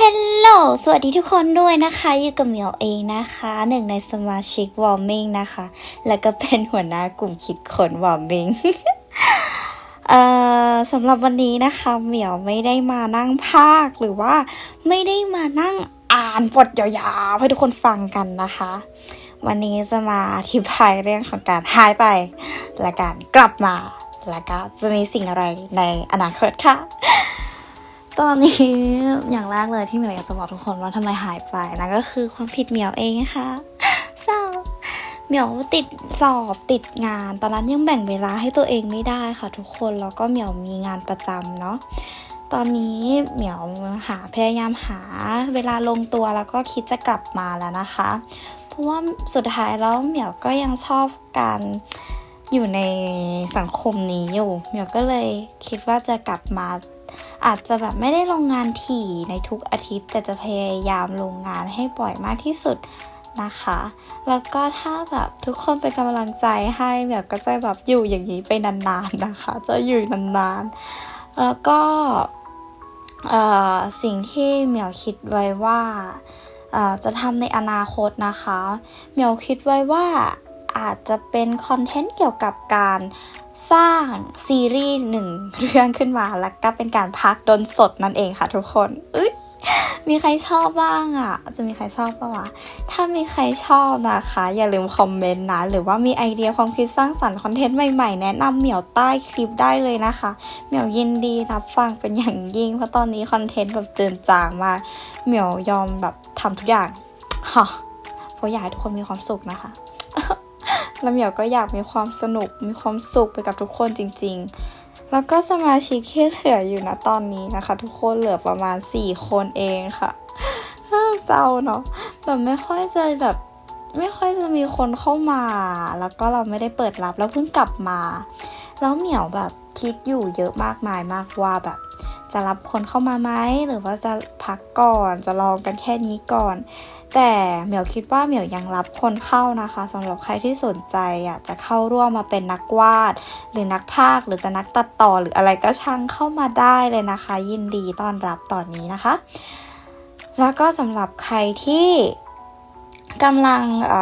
ฮลโหล สวัสดีทุกคนด้วยนะคะ อยู่กับเหมียวเองนะคะ หนึ่งในสมาชิกวอร์มิงนะคะ แล้วก็เป็นหัวหน้ากลุ่มคิดคนวอร์มิงเอ่อสำหรับวันนี้นะคะ เหมียวไม่ได้มานั่งภาคหรือว่าไม่ได้มานั่งอ่านบทยาวๆให้ทุกคนฟังกันนะคะ วันนี้จะมาอธิบายเรื่องของการหายไป และการกลับมา แล้วก็จะมีสิ่งอะไรในอนาคตค่ะ ตอนนี้อย่างแรกเลยที่เหมียวอยากจะบอกทุกคนว่าทำไมหายไปนะก็คือความผิดเหมียวเองนะคะเศร้าเหมียวติดสอบติดงาน ตอนนั้นยังแบ่งเวลาให้ตัวเองไม่ได้ค่ะทุกคนแล้วก็เหมียวมีงานประจำเนาะตอนนี้เหมียวหาพยายามหาเวลาลงตัวแล้วก็คิดจะกลับมาแล้วนะคะ เพราะว่าสุดท้ายแล้วเหมียวก็ยังชอบการอยู่ในสังคมนี้อยู่เหมียวก็เลยคิดว่าจะกลับมา อาจจะแบบไม่ได้ลงงานถี่ในทุกอาทิตย์ แต่จะพยายามลงงานให้บ่อยมากที่สุดนะคะ แล้วก็ถ้าแบบทุกคนเป็นกำลังใจให้แบบก็จะแบบอยู่อย่างนี้ไปนานๆนะคะ จะอยู่นานๆ แล้วก็สิ่งที่เหมียวคิดไว้ว่าจะทำในอนาคตนะคะ เหมียวคิดไว้ว่าอาจจะเป็นคอนเทนต์เกี่ยวกับการ สร้างซีรีส์หนึ่งเรื่องขึ้นมาแล้วก็เป็นการพักดนสดนั่นเองค่ะทุกคนเอ้ยมีใครชอบบ้างอะ่ะ จะมีใครชอบปะวะ ถ้ามีใครชอบนะคะ อย่าลืมคอมเมนต์นะ หรือว่ามีไอเดียความคิดสร้างสรรค์คอนเทนต์ใหม่ๆ แนะนำเหมียวใต้คลิปได้เลยนะคะ เหมียวยินดีรับฟังเป็นอย่างยิ่ง เพราะตอนนี้คอนเทนต์แบบเจินจางมาก เหมียวยอมแบบทำทุกอย่างฮะเพราะอยากให้ทุกคนมีความสุขนะคะ ล้วเหมียวก็อยากมีความสนุกมีความสุขไปกับทุกคนจริง ๆ แล้วก็สมาชิกที่เหลืออยู่นะตอนนี้นะคะ ทุกคนเหลือประมาณ 4 คนเองค่ะเศร้าเนาะแบบไม่ค่อยจะแบบไม่ค่อยจะมีคนเข้ามา แล้วก็เราไม่ได้เปิดรับแล้วเพิ่งกลับมา แล้วเหมียวแบบคิดอยู่เยอะมากมายมากว่าแบบ จะรับคนเข้ามาไหมหรือว่าจะพักก่อนจะลองกันแค่นี้ก่อน แต่เหมียวคิดว่าเหมียวยังรับคนเข้านะคะสำหรับใครที่สนใจอยากจะเข้าร่วมมาเป็นนักวาด หรือนักภาคหรือจะนักตัดต่อหรืออะไรก็ช่างเข้ามาได้เลยนะคะ ยินดีต้อนรับตอนนี้นะคะ แล้วก็สำหรับใครที่กำลังอ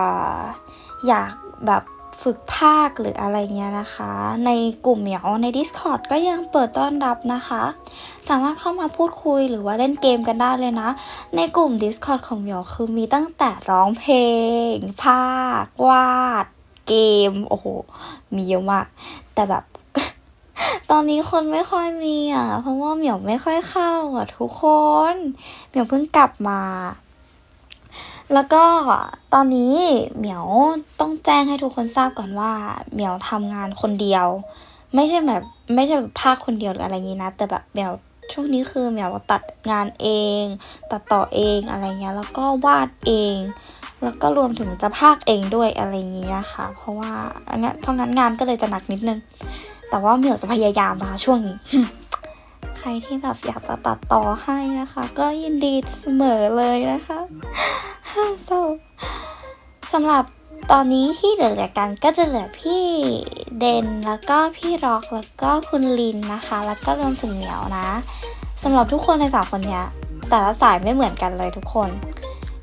อยากแบบ ฝึกภาคหรืออะไรเงี้ยนะคะ ในกลุ่มเหมียวใน Discord ก็ยังเปิดต้อนรับนะคะ สามารถเข้ามาพูดคุยหรือว่าเล่นเกมกันได้เลยนะ ในกลุ่ม Discord ของเหมียวคือมีตั้งแต่ร้องเพลง ภาควาด เกม โอ้โห มีเยอะมาก แต่แบบ ตอนนี้คนไม่ค่อยมีอะ เพราะว่าเหมียวไม่ค่อยเข้าอะทุกคน เหมียวเพิ่งกลับมา แล้วก็ตอนนี้เหมียวต้องแจ้งให้ทุกคนทราบก่อนว่า เหมียวทำงานคนเดียว ไม่ใช่แบบไม่ใช่แบบภาคคนเดียวหรืออะไรอย่างนี้นะ แต่แบบเหมียวช่วงนี้คือเหมียวตัดงานเอง ตัดต่อเองอะไรเงี้ยแล้วก็วาดเอง แล้วก็รวมถึงจะภาคเองด้วยอะไรอย่างนี้นะคะ เพราะว่างั้นเพราะงั้นงานก็เลยจะหนักนิดนึง แต่ว่าเหมียวจะพยายามนะคะช่วงนี้ ใครที่แบบอยากจะตัดต่อให้นะคะ ก็ยินดีเสมอเลยนะคะเศร้าสำหรับตอนนี้ที่เหลือกันก็จะเหลือพี่เดนแล้วก็พี่ร็อกแล้วก็คุณลินนะคะ แล้วก็รวมถึงเหมียวนะสำหรับทุกคนในสามคนเนี้ยแต่ละสายไม่เหมือนกันเลยทุกคน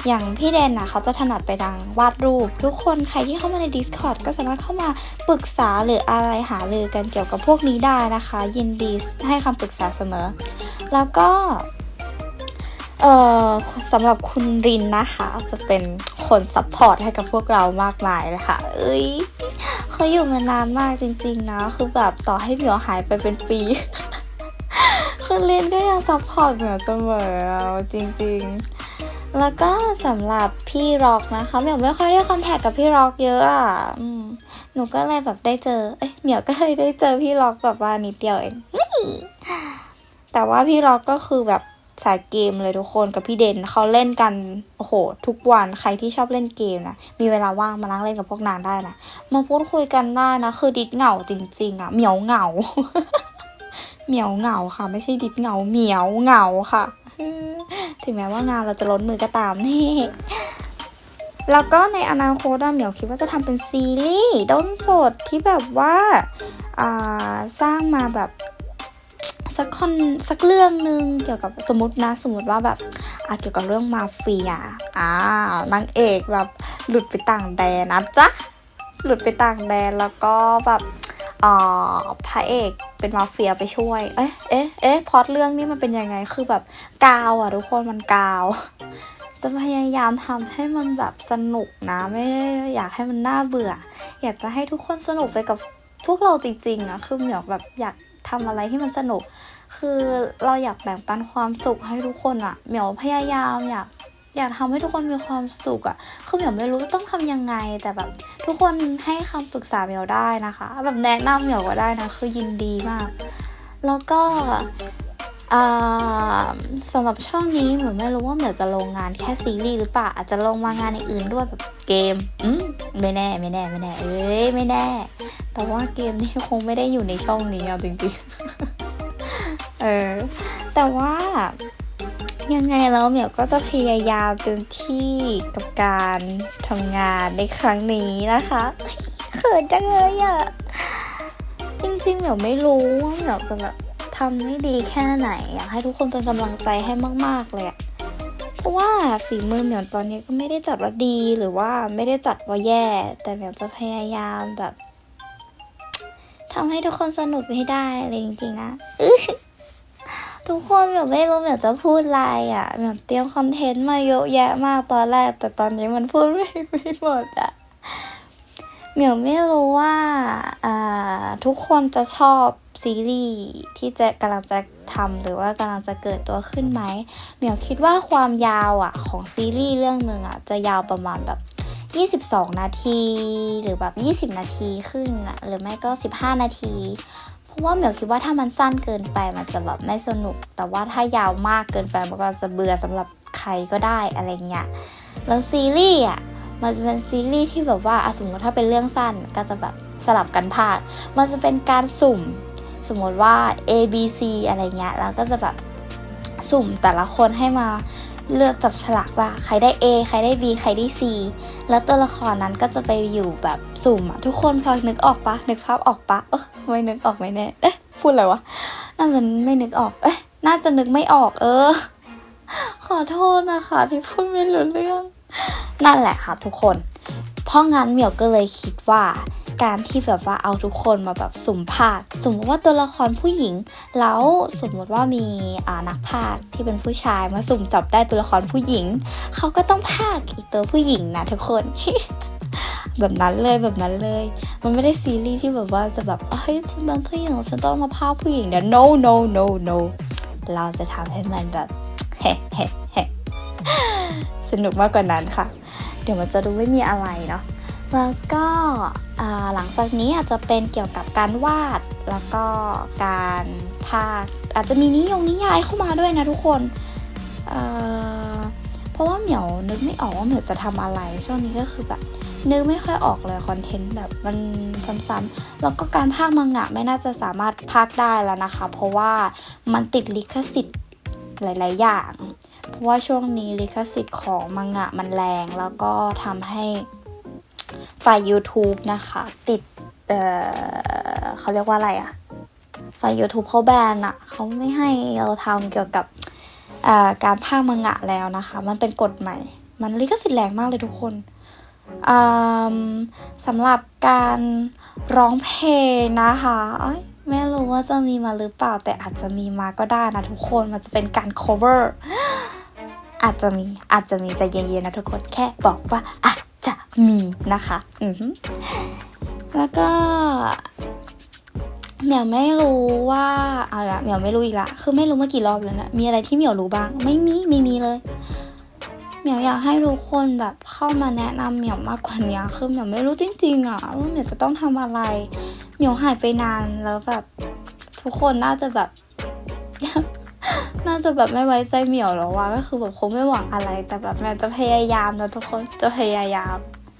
อย่างพี่เดนนะเขาจะถนัดไปดังวาดรูป ทุกคนใครที่เข้ามาใน Discord ก็สามารถเข้ามาปรึกษาหรืออะไรหารือกันเกี่ยวกับพวกนี้ได้นะคะ ยินดีให้คำปรึกษาเสมอ แล้วก็เอ่อสำหรับคุณรินนะคะ จะเป็นคนซัพพอร์ตให้กับพวกเรามากมายเลยค่ะ เอ้ยเขาอยู่มานานมากจริงๆนะคือแบบต่อให้เหมียวหายไปเป็นปีคุณรินก็ยังซัพพอร์ตเหมียวเสมอจริง ๆ แล้วก็สำหรับพี่ร็อกนะคะเหมียวไม่ค่อยได้คอนแทคกับพี่ร็อกเยอะอะอหนูก็เลยแบบได้เจอ เอ้ยเหมียวก็เลยได้เจอพี่ร็อกแบบว่านิดเดียวเองแต่ว่าพี่ร็อกก็คือแบบสายเกมเลยทุกคนกับพี่เดนเขาเล่นกันโอ้โห ทุกวันใครที่ชอบเล่นเกมนะมีเวลาว่างมานั่งเล่นกับพวกนางได้นะมาพูดคุยกันได้นะ คือดิดเหงาจริง ๆ อะ เหมียวเหงา เหมียวเหงาค่ะ ไม่ใช่ดิดเหงาเหมียวเหงาค่ะ ถึงแม้ว่างานเราจะล้นมือก็ตามนี่แล้วก็ในอนาคตอะเหมียวคิดว่าจะทำเป็นซีรีส์ด้นสดที่แบบว่าาสร้างมาแบบสักคนสักเรื่องหนึ่งเกี่ยวกับสมมตินะสมมติว่าแบบอะเกี่ยวกับเรื่องมาเฟียอ่านางเอกแบบหลุดไปต่างแดนนะจ๊ะหลุดไปต่างแดนแล้วก็แบบ พระเอกเป็นมาเฟียไปช่วย เอ๊ะ เอ๊ะ เอ๊ะพอตเรื่องนี้มันเป็นยังไง คือแบบกาวอะทุกคนมันกาว จะพยายามทำให้มันแบบสนุกนะ ไม่ได้อยากให้มันน่าเบื่อ อยากจะให้ทุกคนสนุกไปกับพวกเราจริงๆอะคือเหมียวแบบอยากทำอะไรที่มันสนุก คือเราอยากแบ่งปันความสุขให้ทุกคนอะเหมียวพยายามอยาก อยากทำให้ทุกคนมีความสุขอะคือเหมียวไม่รู้ต้องทำยังไงแต่แบบ ทุกคนให้คำปรึกษาเหมียวได้นะคะ แบบแนะนำเหมียวก็ได้นะคือยินดีมาก แล้วก็อ่าสำหรับช่องนี้เหมือนไม่รู้ว่าเหมียวจะลงงานแค่ซีรีส์หรือเปล่าอาจจะลงมางานอื่นๆด้วยแบบเกมอืมไม่แน่ไม่แน่ไม่แน่ เอ้ยไม่แน่ แต่ว่าเกมนี้คงไม่ได้อยู่ในช่องนี้เอาจริงๆ เออแต่ว่า ยังไงแล้วเหมียวก็จะพยายามเต็มที่กับการทำงานในครั้งนี้นะคะเขินจังเลยอะจริงๆเหมียวไม่รู้ว่าเหมียวจะแบบทำได้ดีแค่ไหน อยากให้ทุกคนเป็นกำลังใจให้มาก ๆ เลยอะเพราะว่าฝีมือเหมียวตอนนี้ก็ไม่ได้จัดว่าดีหรือว่าไม่ได้จัดว่าแย่ แต่เหมียวจะพยายามแบบทำให้ทุกคนสนุกให้ได้เลยจริงๆนะ ทุกคนเหมียวไม่รู้เหมียวจะพูดอะไรอะ่ะเหมียวเตรียมคอนเทนต์มาเยอะแยะมากตอนแรก แต่ตอนนี้มันพูดไม่ไม่หมดอะ่ะเหมียวไม่รู้ว่าทุกคนจะชอบซีรีส์ที่จะกำลังจะทำหรือว่ากำลังจะเกิดตัวขึ้นไหมเหมียวคิดว่าความยาวอะของซีรีส์เรื่องหนึ่งอะจะยาวประมาณแบบ 22 นาที หรือแบบ 20 นาทีขึ้นอะหรือไม่ก็ 15 นาที ราะว่าเหมียวคิดว่าถ้ามันสั้นเกินไปมันจะแบบไม่สนุก แต่ว่าถ้ายาวมากเกินไปมันก็จะเบื่อสำหรับใครก็ได้อะไรเงี้ยแล้วซีรีส์อะมันจะเป็นซีรีส์ที่แบบว่าสมมติถ้าเป็นเรื่องสั้นก็จะแบบสลับกันพากมันจะเป็นการสุ่มสมมติว่า A B C อะไรเงี้ยแล้วก็จะแบบสุ่มแต่ละคนให้มา เลือกจับฉลากว่าใครได้ A ใครได้ B ใครได้ C แล้วตัวละครนั้นก็จะไปอยู่แบบสุ่มอะทุกคนพอนึกออกปะนึกภาพออกปะเออไม่นึกออกไม่แน่เอ๊ะพูดอะไรวะน่าจะไม่นึกออกเอ๊ะน่าจะนึกไม่ออก เออ ขอโทษนะคะที่พูดไม่รู้เรื่อง นั่นแหละค่ะทุกคน เพราะงั้นเหมียวก็เลยคิดว่า การที่แบบว่าเอาทุกคนมาแบบสุ่มภาค สมมติว่าตัวละครผู้หญิง แล้วสมมติว่ามีนักภาคที่เป็นผู้ชายมาสุ่มจับได้ตัวละครผู้หญิง เขาก็ต้องภาคอีกตัวผู้หญิงนะทุกคนแบบนั้นเลยแบบนั้นเลย มันไม่ได้ซีรีส์ที่แบบว่าจะแบบเฮ้ยฉันเป็นผู้หญิงฉันต้องมาภาคผู้หญิงเดี๋ยว no no no no เราจะทำให้มันแบบเฮ้เฮ้เฮ้สนุกมากกว่านั้นค่ะ เดี๋ยวมันจะดูไม่มีอะไรเนาะ แล้วก็หลังจากนี้อาจจะเป็นเกี่ยวกับการวาดแล้วก็การพากอาจจะมีนิยงนิยายเข้ามาด้วยนะทุกคนเเพราะว่าเหมียวนึกไม่ออกว่าเหมียวจะทำอะไร ช่วงนี้ก็คือแบบนึกไม่ค่อยออกเลยคอนเทนต์แบบมันซ้ำๆแล้วก็การพากมังงะไม่น่าจะสามารถพากได้แล้วนะคะ เพราะว่ามันติดลิขสิทธิ์หลาย ๆ อย่าง เพราะว่าช่วงนี้ลิขสิทธิ์ของมังงะมันแรง แล้วก็ทำให้ ไฟล์ YouTube นะคะ ติดเอ่อเขาเรียกว่าอะไรอะไฟล์ YouTube เขาแบนอะเขาไม่ให้เราทำเกี่ยวกับการพากย์มังงะแล้วนะคะ มันเป็นกฎใหม่ มันลิขสิทธิ์แรงมากเลยทุกคนสำหรับการร้องเพลงนะคะไม่รู้ว่าจะมีมาหรือเปล่า แต่อาจจะมีมาก็ได้นะทุกคนมันจะเป็นการ cover อาจจะมีอาจจะมีใจเย็นๆนะทุกคนแค่บอกว่าอาจจะ มีนะคะอือแล้วก็เหมียวไม่รู้ว่าเอาละเหมียวไม่รู้อีกละคือไม่รู้มากี่รอบแล้วนะมีอะไรที่เหมียวรู้บ้าง ไม่มีไม่มีเลยเหมียวอยากให้ทุกคนแบบเข้ามาแนะนำเหมียวมากกว่านี้คือเหมียวไม่รู้จริงๆอะว่าเหมียวจะต้องทำอะไรเหมียวหายไปนานแล้วแบบทุกคนน่าจะแบบ น่าจะแบบไม่ไว้ใจเหมียวแล้วว่าก็คือแบบคงไม่หวังอะไร แต่แบบแม่จะพยายามนะทุกคนจะพยายาม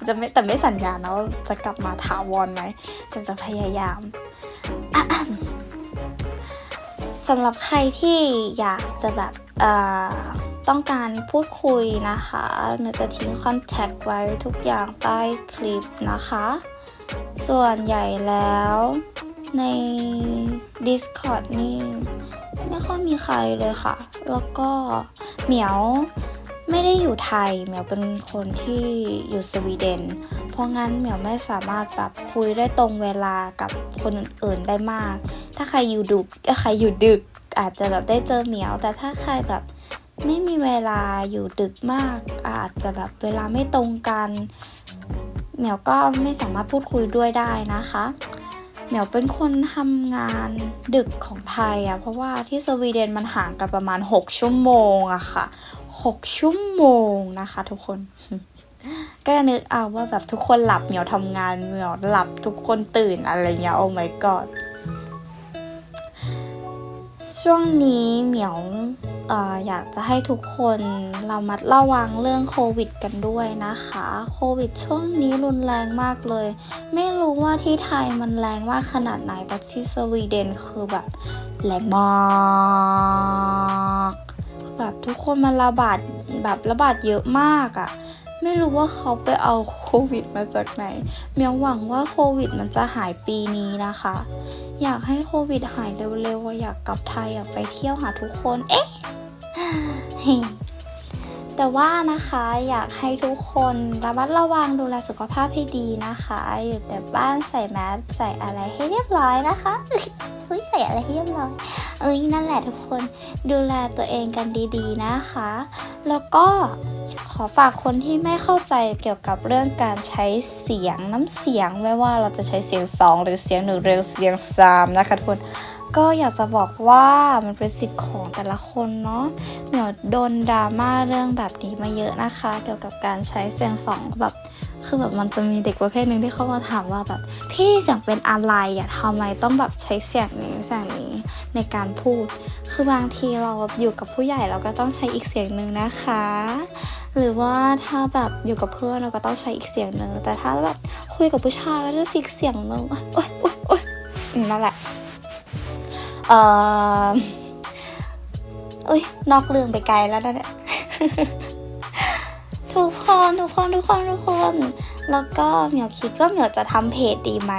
จะไม่แต่ไม่สัญญานะว่าจะกลับมาถาวรไหมแต่จะพยายามสำหรับใครที่อยากจะแบบต้องการพูดคุยนะคะเนยจะทิ้งคอนแทคไว้ทุกอย่างใต้คลิปนะคะ ส่วนใหญ่แล้วใน Discord นี่ไม่ค่อยมีใครเลยค่ะ แล้วก็เหมียว ไม่ได้อยู่ไทยเหมียวเป็นคนที่อยู่สวีเดน เพราะงั้นเหมียวไม่สามารถแบบคุยได้ตรงเวลากับคนอื่นๆได้มาก ถ้าใครอยู่ดึกใครอยู่ดึก อาจจะแบบได้เจอเหมียว แต่ถ้าใครแบบไม่มีเวลาอยู่ดึกมาก อาจจะแบบเวลาไม่ตรงกัน เหมียวก็ไม่สามารถพูดคุยด้วยได้นะคะ เหมียวเป็นคนทำงานดึกของไทยอะเพราะว่าที่สวีเดนมันห่างกันประมาณ 6 ชั่วโมงอะค่ะ 6 ชั่วโมงนะคะทุกคน ก็นึกเอาว่าแบบทุกคนหลับเหมียวทำงานเหมียวหลับทุกคนตื่นอะไรเงี้ยโอ้ my god ช่วงนี้เหมียวอออยากจะให้ทุกคนเรามัดระวังเรื่องโควิดกันด้วยนะคะ โควิดช่วงนี้รุนแรงมากเลย ไม่รู้ว่าที่ไทยมันแรงมากขนาดไหนแต่ที่สวีเดนคือแบบแรงมาก แบบทุกคนมันระบาดแบบระบาดเยอะมากอะ่ะ ไม่รู้ว่าเขาไปเอาโควิดมาจากไหนเมียหวังว่าโควิดมันจะหายปีนี้นะคะ อยากให้โควิดหายเร็วๆว่าอยากกลับไทยอยากไปเที่ยวหาทุกคน เอ๊ะ แต่ว่านะคะอยากให้ทุกคนระมัดระวังดูแลสุขภาพให้ดีนะคะ อยู่แต่บ้านใส่แมสใส่อะไรให้เรียบร้อยนะคะเฮ้ยใส่อะไรให้เรียบร้อยเอ้ยนั่นแหละทุกคนดูแลตัวเองกันดีๆนะคะ แล้วก็ขอฝากคนที่ไม่เข้าใจเกี่ยวกับเรื่องการใช้เสียงน้ำเสียงไม่ว่าเราจะใช้เสียงสองหรือเสียงหนึ่งหรือเสียงสามนะคะทุกคน ก็อยากจะบอกว่ามันเป็นสิทธิ์ของแต่ละคนเนาะเหมียวโดนดราม่าเรื่องแบบนี้มาเยอะนะคะ เกี่ยวกับการใช้เสียงสองแบบคือแบบมันจะมีเด็กประเภทหนึ่งที่เข้ามาถามว่าแบบ พี่เสียงเป็นอะไรอะทำไมต้องแบบใช้เสียงนี้เสียงนี้ในการพูด คือบางทีเราอยู่กับผู้ใหญ่เราก็ต้องใช้อีกเสียงหนึ่งนะคะ หรือว่าถ้าแบบอยู่กับเพื่อนเราก็ต้องใช้อีกเสียงหนึ่งแต่ถ้าแบบคุยกับผู้ชายก็จะอีกเสียงหนึ่งโอ๊ยโอ๊ยโอ๊ยนั่นแหละ เอ่ออุ้ยนอกเรื่องไปไกลแล้วนะเนี่ยทุกคนทุกคนทุกคนทุกคน แล้วก็เหมียวคิดว่าเหมียวจะทำเพจดีไหม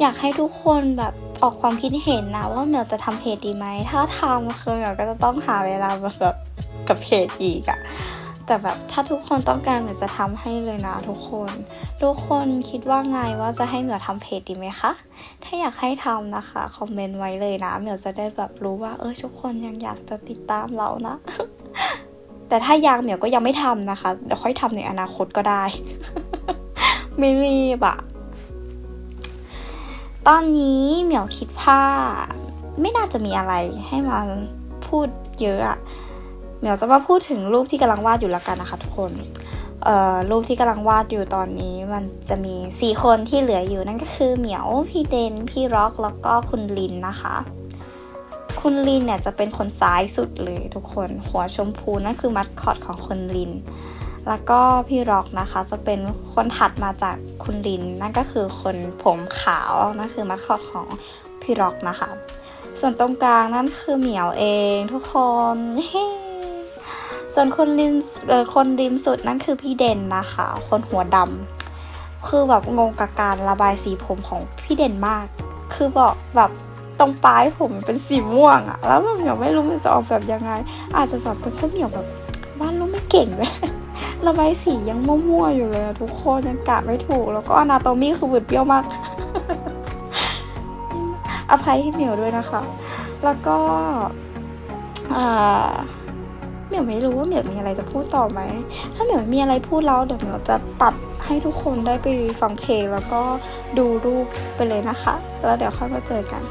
อยากให้ทุกคนแบบออกความคิดเห็นนะว่าเหมียวจะทำเพจดีไหมถ้าทำคือเหมียวก็จะต้องหาเวลามาแบบกับเพจอีกอะ แต่แบบถ้าทุกคนต้องการเหมียวจะทำให้เลยนะทุกคน ทุกคนคิดว่าไงว่าจะให้เหมียวทำเพจดีไหมคะ ถ้าอยากให้ทำนะคะคอมเมนต์ไว้เลยนะเหมียวจะได้แบบรู้ว่าเออทุกคนยังอยากจะติดตามเรานะ แต่ถ้ายังเหมียวก็ยังไม่ทำนะคะเดี๋ยวค่อยทำในอนาคตก็ได้ ไม่รีบอะตอนนี้เหมียวคิดว่าไม่น่าจะมีอะไรให้มาพูดเยอะอะ เหมียวจะมาพูดถึงรูปที่กำลังวาดอยู่แล้วกันนะคะทุกคนเอ่อรูปที่กำลังวาดอยู่ตอนนี้มันจะมีสี่คนที่เหลืออยู่นั่นก็คือเหมียวพี่เดนพี่ร็อกแล้วก็คุณลินนะคะ คุณลินเนี่ยจะเป็นคนซ้ายสุดเลยทุกคนหัวชมพูนั่นคือมัดคอตของคุณลิน แล้วก็พี่ร็อกนะคะ จะเป็นคนถัดมาจากคุณลิน นั่นก็คือคนผมขาวนั่นคือมัดคอตของพี่ร็อกนะคะ ส่วนตรงกลางนั่นคือเหมียวเองทุกคน ส่วนคนริมคนริมสุดนั่นคือพี่เด่นนะคะ คนหัวดำคือแบบงงกับการระบายสีผมของพี่เด่นมาก คือบอกแบบตรงปลายผมเป็นสีม่วงอะแล้วแบบเหมียวไม่รู้มันจะออกแบบยังไง อาจจะแบบเป็นเพราะเหมียวแบบวาดรูปไม่เก่งเลยระบายสียังมั่วๆอยู่เลยทุกคนยังกะไม่ถูก แล้วก็อนาโตมี่คือบืดเบี้ยวมาก อภัยให้เหมียวด้วยนะคะ แล้วก็อ่า มียวไม่รู้ว่าเหมียวมีอะไรจะพูดต่อไหม ถ้าเหมียวมีอะไรพูดแล้วเดี๋ยวเหมียวจะตัดให้ทุกคนได้ไปฟังเพลงแล้วก็ดูรูปไปเลยนะคะ แล้วเดี๋ยวค่อยมาเจอกัน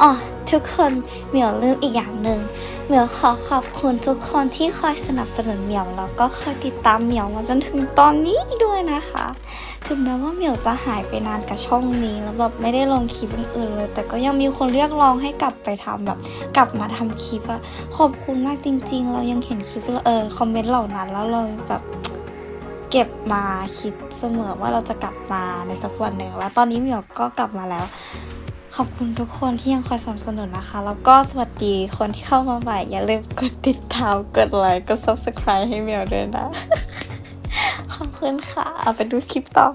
อ๋อ ทุกคนเหมียวลืมอีกอย่างหนึ่งเหมียวขอขอบคุณทุกคนที่คอยสนับสนุนเหมียวแล้วก็คอยติดตามเหมียวมาจนถึงตอนนี้ด้วยนะคะ ถึงแม้ว่าเหมียวจะหายไปนานกับช่องนี้แล้วแบบไม่ได้ลงคลิปอื่นๆเลย แต่ก็ยังมีคนเรียกร้องให้กลับไปทำแบบ กลับมาทำคลิปอะขอบคุณมากจริง ๆ เรายังเห็นคลิปเออคอมเมนต์เหล่านั้นแล้วเราแบบเก็บมาคิดเสมอว่าเราจะกลับมาในสักวันหนึ่งแล้วตอนนี้เหมียวก็กลับมาแล้ว ขอบคุณทุกคนที่ยังคอยสนับสนุนนะคะ แล้วก็สวัสดีคนที่เข้ามาใหม่ อย่าลืมกดติดตาม กดไลค์ กด subscribe ให้เมียวด้วยนะ ขอบคุณค่ะ เอาไปดูคลิปต่อ